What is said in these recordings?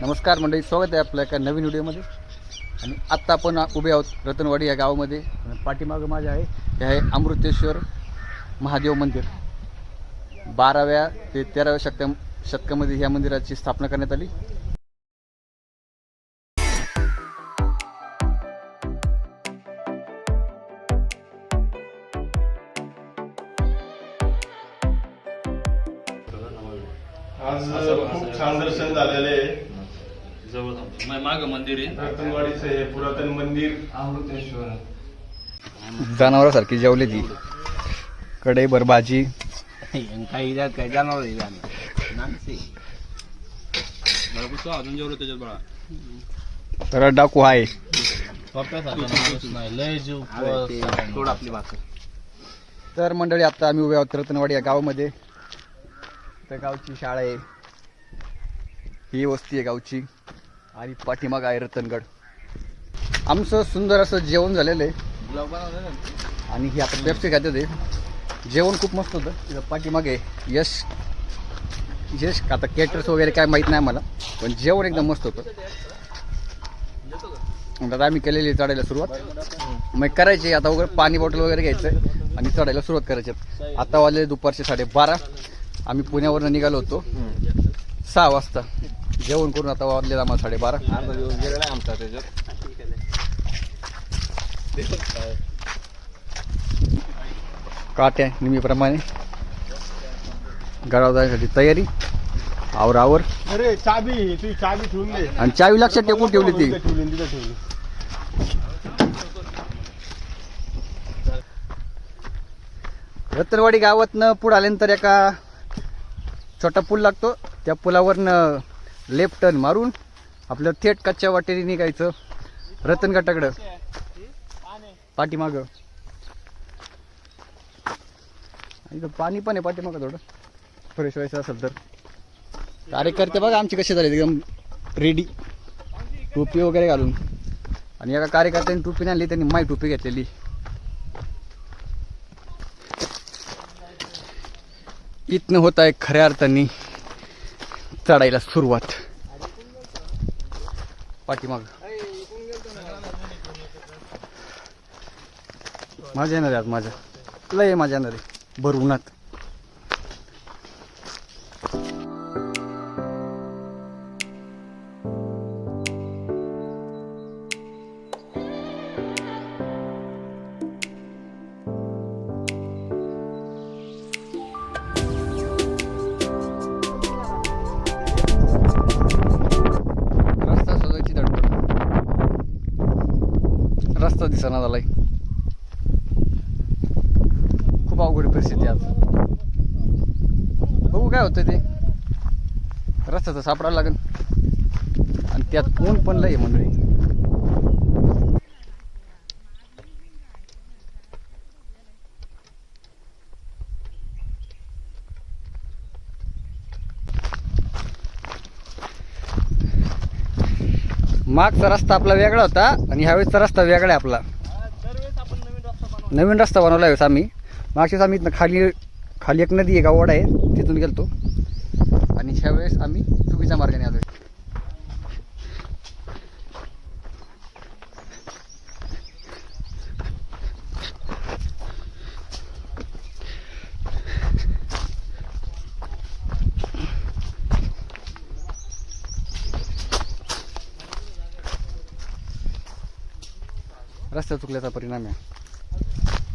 नमस्कार मंडळी स्वागत आहे आपल्या एका नवीन व्हिडिओमध्ये. आणि आत्ता आपण उभे आहोत रतनवाडी या गावामध्ये. पाठीमागं माझ्या आहे हे आहे अमृतेश्वर महादेव मंदिर. बाराव्या ते तेराव्या शतका शतकामध्ये ह्या मंदिराची स्थापना करण्यात आली. आज खूप छान दर्शन झालेले आहे. जवळ माग मंदिर आहे. रतनवाडीचं हे पुरातन मंदिर. जनावरासारखी जेवली ती. कढईभर भाजी काही जात काय मला पुस्तक अजून त्याच्यात बळा. तर डाकू आहे तर मंडळी आता आम्ही उभे आहोत रतनवाडी या गावामध्ये. त्या गावची शाळा आहे. ही वस्ती आहे गावची. आणि पाठीमाग आहे रतनगड. आमचं सुंदर असं जेवण झालेलं आहे. आणि ही आता पेप्सी खाते ते जेवण खूप मस्त होतं. तिथं पाठीमागे यश यश आता केटर्स वगैरे काय माहीत नाही मला पण जेवण एकदम मस्त होतं. आता आम्ही केलेली आहे चढायला सुरुवात. मग करायची आता वगैरे पाणी बॉटल वगैरे घ्यायचं आणि चढायला सुरुवात करायची आता वाजले दुपारचे साडेबारा. आम्ही पुण्यावरनं निघालो होतो. सहा वाजता. जेवण करून आता वाजले आम्हाला साडेबारा. अर्धा दिवस गेला नाही आमचा त्याच्यात. काट्या नेहमीप्रमाणे. गडावर जाण्यासाठी तयारी. आवर आवर. अरे चाबी तुझी चाबी ठेवून दे. आणि चावी लक्षात टेकून ठेवली ती. तिथं ठेवली तिथं ठेवली. रतनवाडी गावातनं पुढे आल्यानंतर एका छोटा पूल लागतो. त्या पुलावरनं लेफ्ट टर्न मारून आपलं थेट कच्च्या वाटेने निघायचं. रतनगटाकडं पाठीमागं. इथं पाणी पण आहे पाठीमागं थोडं. फ्रेश व्हायचं असेल तर. कार्यकर्ते बघा आमचे कसे झाले. एकदम रेडी टोपी वगैरे घालून. आणि एका कार्यकर्त्यांनी टोपी नाही आणली त्यांनी माय टोपी घेतलेली. इथनं होत आहे खऱ्या अर्थाने चढायला सुरुवात. पाठीमाग. माझ्या येणार आहे आज माझ्या. लय माझ्या येणार आहे. भर उन्हात रस्ता झालाय खूप अवघड परिस्थिती आज. बघू काय होतं ते. रस्ता तर सापडायला लागेल. आणि त्यात ऊन पण लय आहे मंडळी. मागचा रस्ता आपला वेगळा होता आणि ह्यावेळेसचा रस्ता वेगळा आहे आपला. नवीन रस्ता बनवला आहे आम्ही. मागच्याच आम्ही खाली खाली एक नदी एक आवड आहे तिथून गेलतो. आणि ह्यावेळेस आम्ही चुकीच्या मार्गाने आलोय. रस्ता चुकल्याचा परिणाम आहे.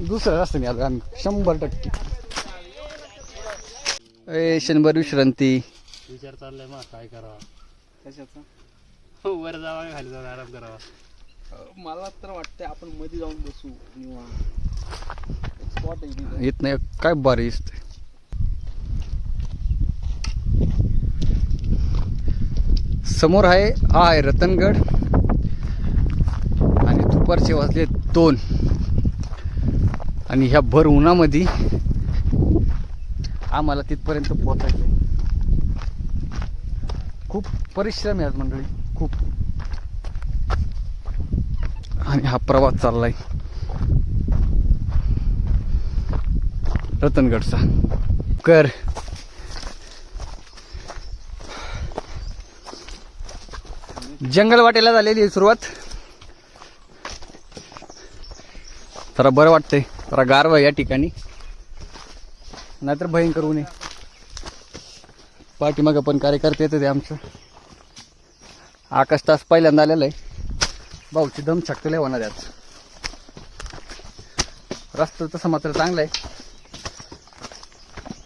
दुसऱ्या रस्त्याने आलो आम्ही शंभर टक्के. ए शंभर विश्रांती. विचार चाललाय मग काय करावा? कशाचा? हो वर जावा खाली जाऊन आराम करावा. मला तर वाटतंय आपण मध्ये जाऊन बसू स्पॉट आहे. येत नाही काय भारी दिसतंय. समोर आहे आहे रतनगड. आणि दुपारचे वाजले दोन. आणि ह्या भर उन्हामध्ये आम्हाला तिथपर्यंत पोहोचायचं आहे खूप परिश्रम आहे आज मंडळी खूप. आणि हा प्रवास चाललाय. रतनगडचा. कर. जंगल वाटेला झालेली आहे सुरुवात. जरा बरं वाटतंय. जरा गारवा या ठिकाणी. नाहीतर भयंकर ऊन आहे. पाठीमागं पण कार्यकर्ते येते ते आमचं. आकाश तास पहिल्यांदा आलेलं आहे. भाऊची दम छकतले होणार यात रस्ता तसं मात्र चांगला आहे.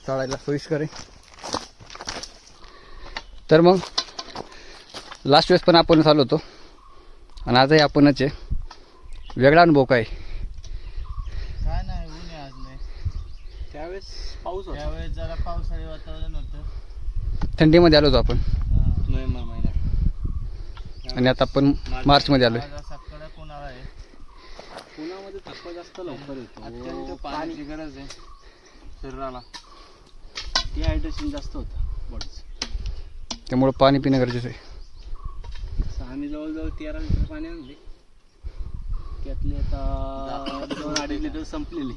चढायला सोयीस्कर आहे. तर मग लास्ट वेळेस पण आपणच आलो होतो. आणि आजही आपणच आहे. वेगळा अनुभव काय काय नाही ऊन आहे आज लय त्यावेळेस पाऊस होता. त्यावेळेस जरा पावसाळी वातावरण होतं. थंडीमध्ये आलो होतो आपण नोव्हेंबर महिन्यात आणि आता आपण मार्चमध्ये आलो असा कडक उन्हाळा आहे. पुण्यामध्ये थकवा जास्त लवकर येतो. अत्यंत पाण्याची गरज आहे. शरीराला. डिहायड्रेशन जास्त होतं बॉडीचं. त्यामुळं पाणी पिणं गरजेचं आहे. आम्ही जवळजवळ तेरा लिटर पाणी आणले. त्यातले आता दोन अडीच लिटर संपलेले.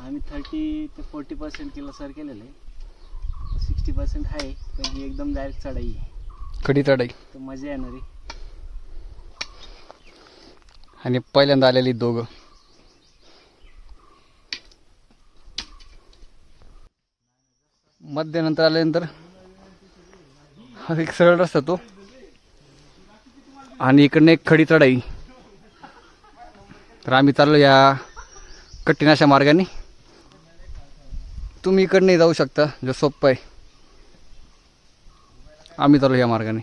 आम्ही थर्टी ते फोर्टी पर्सेंट किलो सर केलेलं आहे. सिक्स्टी पर्सेंट आहे पण ही एकदम डायरेक्ट चढाई आहे. कडी चढाई. तर मजा येणार आहे. आणि पहिल्यांदा आलेली दोघं. मध्यनंतर आल्यानंतर हा एक सरळ रस्ता तो. आणि इकडनं एक खडी चढाई. तर आम्ही चाललो या कठीण अशा मार्गाने. तुम्ही इकडनंही जाऊ शकता जो सोप्पा आहे. आम्ही चालू या मार्गाने.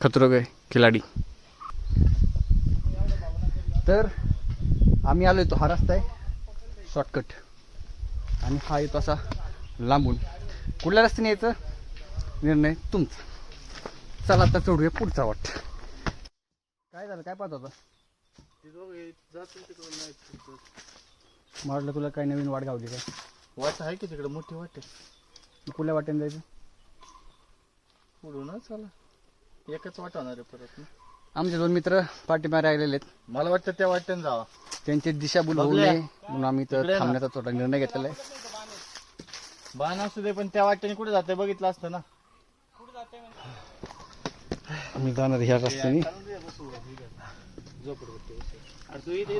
खतरो गे खिलाडी. तर आम्ही आलो तो हा रस्ता आहे शॉर्टकट आणि हा येतो असा लांबून. कुठल्या रस्त्याने यायचं? निर्णय तुमचा. चला आता चढूया पुढचा वाट. काय झालं? काय पाहत होता? मला तुला काही नवीन वाट गावली काय वाट आहे की तिकडे? मोठी वाट आहे. कुठल्या वाटेने जायचं? पुढून चला. एकच वाट होणार आहे परत ना. आमचे दोन मित्र पाठीमारे राहिलेले आहेत. मला वाटतं त्या वाटेने जावा. त्यांची दिशाभूल होऊ. नये म्हणून आम्ही तर इकडे ये ना. थांबण्याचा थोडा निर्णय घेतलेला आहे. बाण असू दे पण त्या वाटेने कुठे जाते बघितलं असतं ना. आम्ही जाणार ह्या रस्त्याने.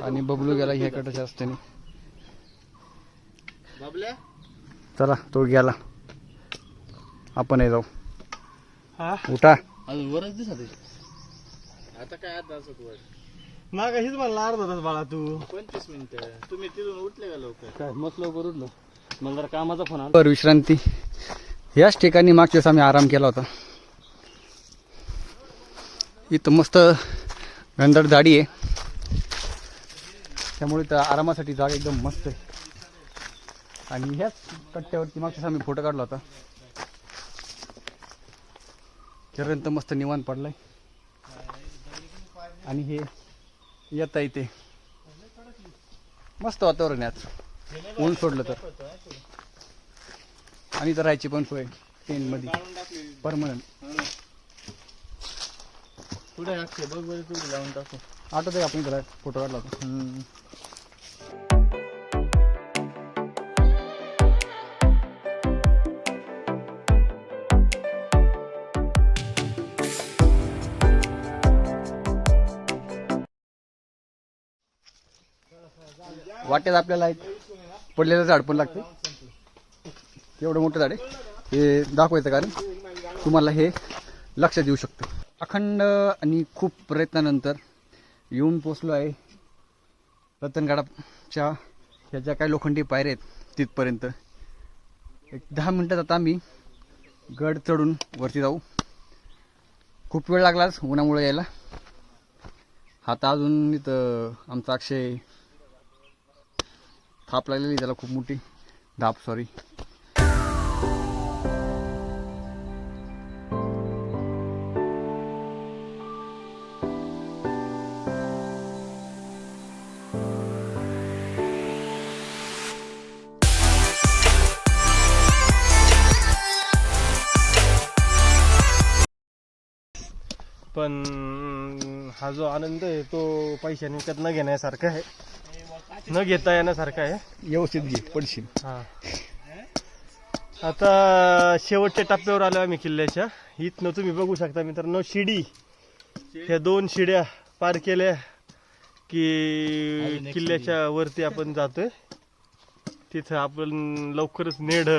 आणि बबलू गेला ह्याकडच्या रस्त्याने. चला तो गेला. आपण जाऊ. हा? उठा. अजून वरच दिसत. आता काय आता असत वर? माग हीच म्हणला अर्धा तास बाळा तू. पंचवीस मिनिटं. तुम्ही तिथून उठले का लवकर? काय मस्त लवकर उठलो. मला जरा कामाचा फोन आला. विश्रांती. याच ठिकाणी मागच्या वेळेस आम्ही आराम केला होता. इथं मस्त गंधड झाडी आहे. त्यामुळे इथं आरामासाठी जागा एकदम मस्त आहे. आणि ह्याच कट्ट्यावरती मागच्या आम्ही फोटो काढला होता. तर मस्त निवांत पडलाय. आणि हे येता इथे मस्त वातावरण आहे आज. ऊन सोडलं तर. आणि तर राहायची पण सोय टेन मध्ये परमनंट. पुढे अक्षय बघ बरं लावून टाकू. आठवत आहे आपण इथं फोटो काढला होता? वाटेत आपल्याला एक पडलेलं झाड पण लागते एवढं मोठं झाड आहे. हे दाखवायचं कारण तुम्हाला हे लक्षात येऊ शकतं. अखंड आणि खूप प्रयत्नानंतर येऊन पोचलो आहे रतनगडाच्या ह्या ज्या काही लोखंडी पायऱ्या आहेत तिथपर्यंत. एक दहा मिनटात आता आम्ही गड चढून वरती जाऊ. खूप वेळ लागलाच उन्हामुळे यायला. आता अजून इथं आमचा अक्षय थाप लागलेली त्याला खूप मोठी. धाप सॉरी पण हा जो आनंद आहे तो पैशाने विकत न घेण्यासारखा आहे. न घेता येण्यासारखा आहे. व्यवस्थित घे पडशील. हा. आता शेवटच्या टप्प्यावर आलो आम्ही किल्ल्याच्या. इथनं तुम्ही बघू शकता मित्रांनो शिडी. ह्या दोन शिड्या पार केल्या की किल्ल्याच्या वरती आपण जातोय. तिथं आपण लवकरच नेढ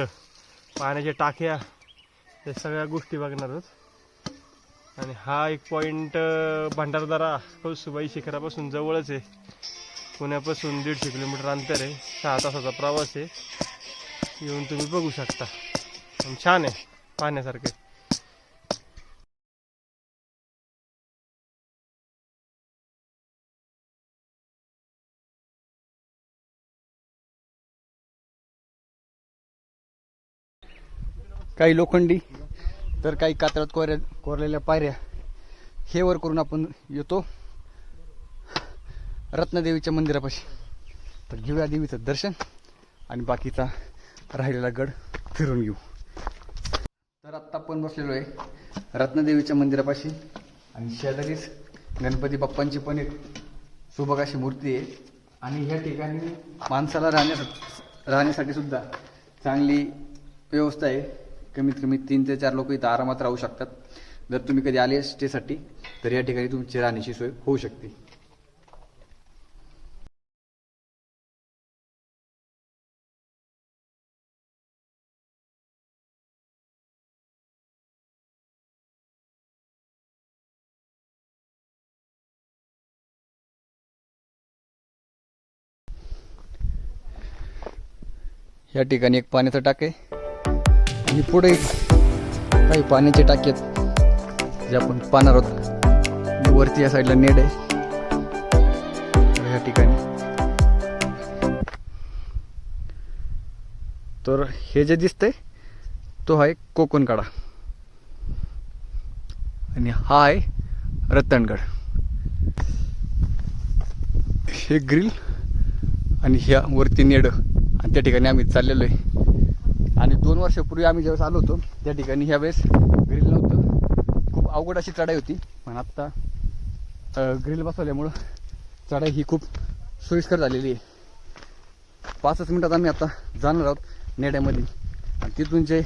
पाण्याच्या टाक्या या सगळ्या गोष्टी बघणार आहोत. आणि हा एक पॉइंट भंडारदारा कौसुबाई शिखरापासून जवळच आहे. पुण्यापासून दीडशे किलोमीटर अंतर आहे. सहा तासाचा प्रवास आहे. येऊन तुम्ही बघू शकता. आणि छान आहे पाहण्यासारखे. काही लोखंडी तर काही कात्रात कोऱ्या कोरलेल्या पायऱ्या हे वर करून आपण येतो. रत्नदेवीच्या मंदिरापाशी. तर घेऊया देवीचं दर्शन आणि बाकीचा राहिलेला गड फिरून घेऊ. तर आत्ता आपण बसलेलो आहे रत्नदेवीच्या मंदिरापाशी आणि शेजारीच गणपती बाप्पांची पण एक सुबक अशी मूर्ती आहे. आणि ह्या ठिकाणी माणसाला राहण्यासाठी राहण्यासाठी सुद्धा चांगली व्यवस्था आहे. कमीत कमी तीन ते चार लोक इथं आरामात राहू शकतात. जर तुम्ही कधी आले स्टेसाठी तर या ठिकाणी तुमची राहण्याची सोय होऊ शकते. या ठिकाणी एक पाण्याचं टाक आहे. आणि पुढे काही पाण्याचे टाके आहेत जे आपण पाहणार आहोत. वरती या साईडला नेड आहे. या ठिकाणी. तर हे जे दिसतंय तो आहे कोकण काढा. आणि हा आहे रतनगड. हे ग्रिल आणि ह्या वरती नेडं. आणि त्या ठिकाणी आम्ही चाललेलो आहे. आणि दोन वर्षापूर्वी आम्ही ज्यावेळेस आलो होतो त्या ठिकाणी ह्या वेळेस ग्रिल नव्हतं. खूप अवघड अशी चढाई होती. पण आत्ता ग्रिल बसवल्यामुळं चढाई ही खूप सोयीस्कर झालेली आहे. पाचच मिनटात आम्ही आता जाणार आहोत नेड्यामध्ये आणि तिथून जे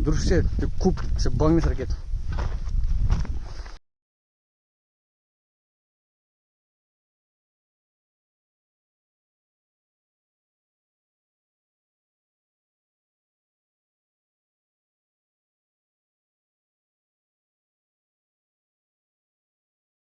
दृश्य आहेत ते खूप असे बघण्यासारखे आहेत.